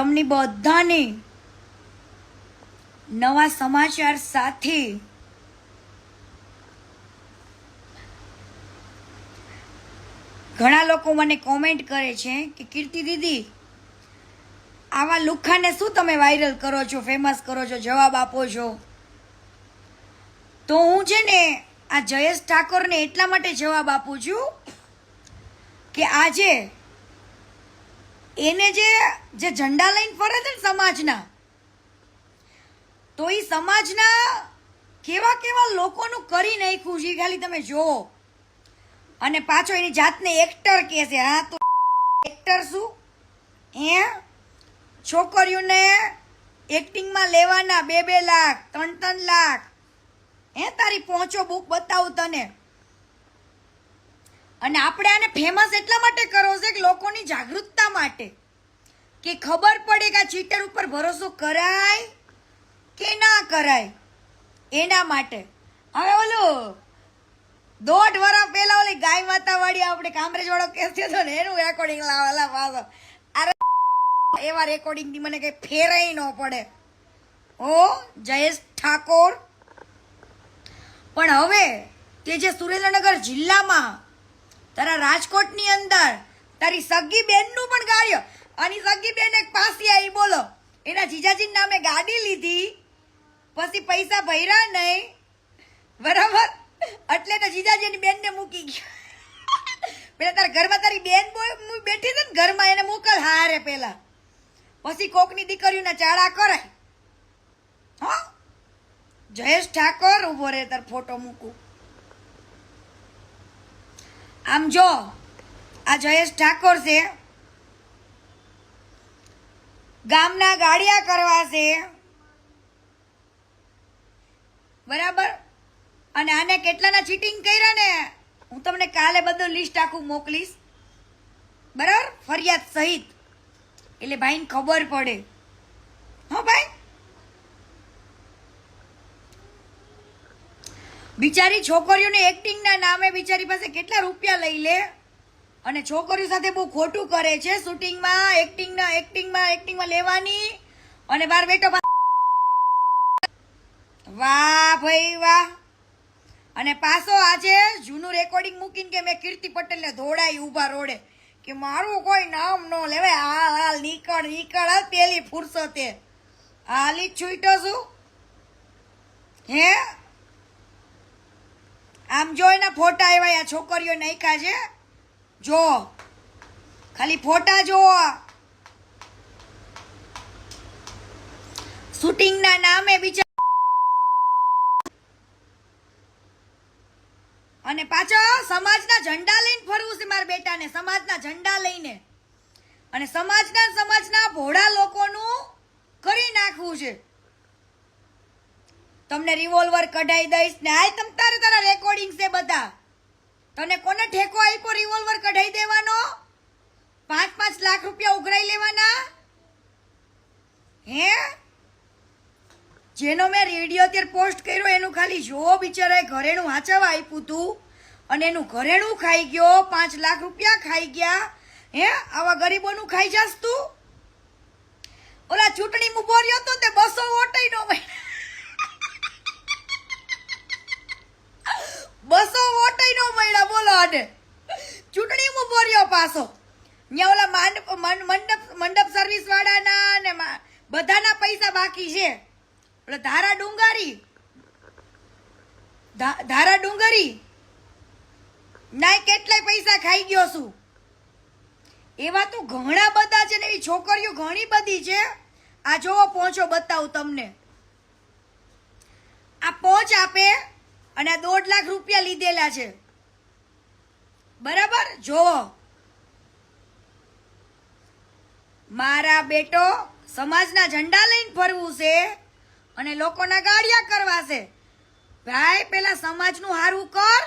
તમને બધાને નવા સમાચાર સાથે ઘણા લોકો મને કોમેન્ટ કરે છે કે કીર્તિ દીદી, આવા લુખાને શું તમે વાયરલ કરો છો ફેમસ કરો છો, જવાબ આપો છો? તો હું છે ને આ જયેશ ઠાકોરને એટલા માટે જવાબ આપું છું કે આજે એને જે જે ઝંડા લઈને ફરે છે ને સમાજના, તો એ સમાજના કેવા કેવા લોકોનું કરી નાખ્યું છે ખાલી તમે જુઓ. અને પાછો એની જાતને એક્ટર કહે છે, હા, તો એક્ટર શું? એ છોકરીઓને એક્ટિંગમાં લેવાના બે બે લાખ, ત્રણ ત્રણ લાખ. હે, તારી પહોંચો બુક બતાવું તને. અને આપણે આને ફેમસ એટલા માટે કરો છે કે લોકોની જાગૃતતા માટે. કે ખબર પડે કે આ ચીટર ઉપર ભરોસો કરાય કે ના કરાય એના માટે. હવે ઓલું દોઢ વર્ષ પહેલા ઓલી ગાય માતા વાળી આપણે કામરેજ વાળો કેસ થયો ને, એનું રેકોર્ડિંગ લાવેલા પાછો અરે, એવા રેકોર્ડિંગથી મને કઈ ફેરાય ન પડે. ઓ જયેશ ઠાકોર. પણ હવે તે જે સુરેન્દ્રનગર જિલ્લામાં તારા રાજકોટની અંદર તારી સગી બેનનું પણ ગાળ્યો. અને સગી બેન એક પાસી આવી, બોલો. એના જીજાજી નામે ગાડી લીધી. પછી પૈસા ભર્યા નહીં. બરાબર? એટલે તો જીજાજીની બેનને મૂકી ગયા. પેલા તારા ઘરમાં તારી બેન બોય બેઠી હતી ને ઘરમાં, એને મોકલ હારે પેલા. પછી કોકની દીકરીઓના ચાળા કરાય. હા? જયેશ ઠાકોર ઊભો રે તાર ફોટો મૂકું. આમ જો, આ જયેશ ઠાકોર છે, ગામના ગાડિયા કરવા છે. બરાબર? અને આને કેટલાના ચીટિંગ કર્યા ને? હું તમને કાલે બધું લિસ્ટ આખું મોકલીશ. બરાબર? ફરિયાદ સહિત. એટલે ભાઈને ખબર પડે. હો ભાઈ? બિચારી છોકરીઓને એક્ટિંગના નામે બિચારી પાસે કેટલા રૂપિયા લઈ લે? અને છોકરીઓ સાથે બહુ ખોટું કરે છે શૂટિંગમાં, એક્ટિંગના, એક્ટિંગમાં એક્ટિંગમાં લેવાની. અને બાર પા- વાહ ભાઈ વાહ. અને પાછો આજે જૂનું રેકોર્ડિંગ મૂકીને કે મેં કીર્તિ પટેલને ધોડાઈ ઊભા રોડે કે મારું કોઈ નામ ન લેવાય. હાલ હાલ, નીકળ નીકળ પેલી ફુરસતે. હાલી છૂટો છું. હે? આમ જો એના ફોટા આવ્યા, આ છોકરીઓ નાખ્યા છે. જો, ખાલી ફોટા જો શૂટિંગના નામે બીજા અને પાછો સમાજના ઝંડા લઈને ફરવું છે મારા બેટાને, સમાજના ઝંડા લઈને. અને સમાજના સમાજના ભોળા લોકોનું કરી નાખવું છે. તમને રિવોલ્વર કઢાઈ દઈશ ને આય તમ તારે તારા રેકોર્ડિંગ છે બધા. તને કોને ઠેકો આપ્યો રિવોલ્વર કઢાઈ દેવાનો? પાંચ પાંચ લાખ રૂપિયા ઉઘરાઈ લેવાના? હે? જેનો મેં રેડિયો અત્યારે પોસ્ટ કર્યો, એનું ખાલી જો બિચારાએ ઘરેણું વાંચવા આપ્યું હતું અને એનું ઘરેણું ખાઈ ગયો, પાંચ લાખ રૂપિયા ખાઈ ગયા. હે? આવા ગરીબોનું ખાઈ જાસ તું? ઓલા ચૂંટણી ઊભો રહ્યો તો તે બસો વોટય નો મળ્યા બસો વોટય નો મળ્યા, બોલો આને. ચૂંટણી ઊભો રહ્યો પાછો. ત્યાં ઓલા માંડ- મંડપ મંડપ સર્વિસ વાળાના ને બધાના પૈસા બાકી છે. એટલે ધારા ડુંગારી. ધારા ડુંગરી. નાય કેટલાય પૈસા ખાઈ ગયો છું. એવા તો ઘણા બધા છે ને એવી છોકરીઓ ઘણી બધી છે. આ જોવો, પહોંચો બતાવું તમને. આ પહોંચ આપે. અને દોઢ લાખ રૂપિયા લીધેલા છે. બરાબર? જોવો. મારા બેટો સમાજના ઝંડા લઈને ફરવું છે અને લોકોના ગાડિયા કરવા છે. ભાઈ, પેલા સમાજનું હારું કર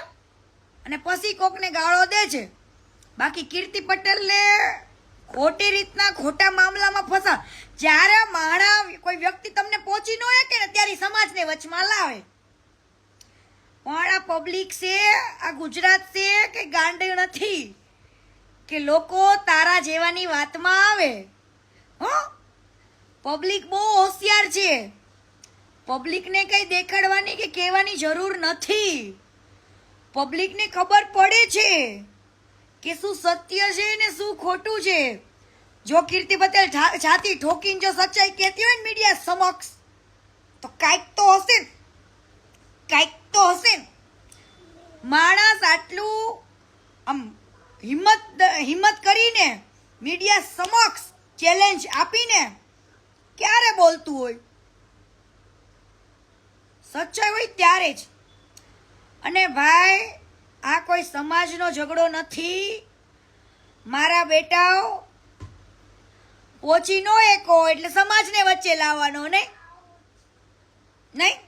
અને પછી કોકને ગાળો દે છે. બાકી કીર્તિ પટેલને ખોટી રીતના ખોટા મામલામાં ફસા જ્યારે માણા કોઈ વ્યક્તિ તમને પહોંચી ન કે ત્યારે સમાજને વચમાં લાવે. પણ આ પબ્લિક છે, આ ગુજરાત છે કે ગાંડ નથી? કે લોકો તારા જેવાની વાતમાં આવે? હો? પબ્લિક બહુ હોશિયાર છે. પબ્લિકને કંઈ દેખાડવાની કે કહેવાની જરૂર નથી. પબ્લિકને ખબર પડે છે કે શું સત્ય છે ને શું ખોટું છે. જો કીર્તિ પટેલ છાતી ઠોકીને જો સચ્ચાઈ કહેતી હોય ને મીડિયા સમક્ષ, તો કાંઈક તો હશે. કાંઈક તો હશે માણસ આટલું આમ હિંમત હિંમત કરીને મીડિયા સમક્ષ ચેલેન્જ આપીને ક્યારે બોલતું હોય? સચ્ચાઈ હોય ત્યારે જ. અને ભાઈ, આ કોઈ સમાજનો ઝઘડો નથી. મારા બેટાઓ પહોંચી નો એકો એટલે સમાજને વચ્ચે લાવવાનો, નહીં? નહીં?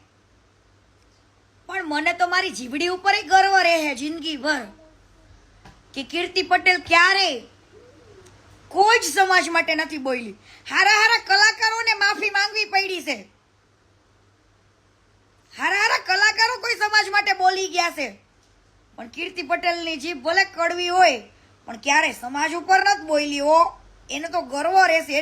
પણ મને તો મારી જીભડી ઉપર ગર્વ રહે જિંદગીભર કે કીર્તિ પટેલ ક્યારે કોઈ જ સમાજ માટે નથી બોલી હારા હારા કલાકારોને માફી માંગવી પડી છે. હારા હારા કલાકારો કોઈ સમાજ માટે બોલી ગયા છે. પણ કીર્તિ પટેલની જીભ ભલે કડવી હોય, પણ ક્યારે સમાજ ઉપર નથી બોલી હો. એને તો ગર્વ રહેશે.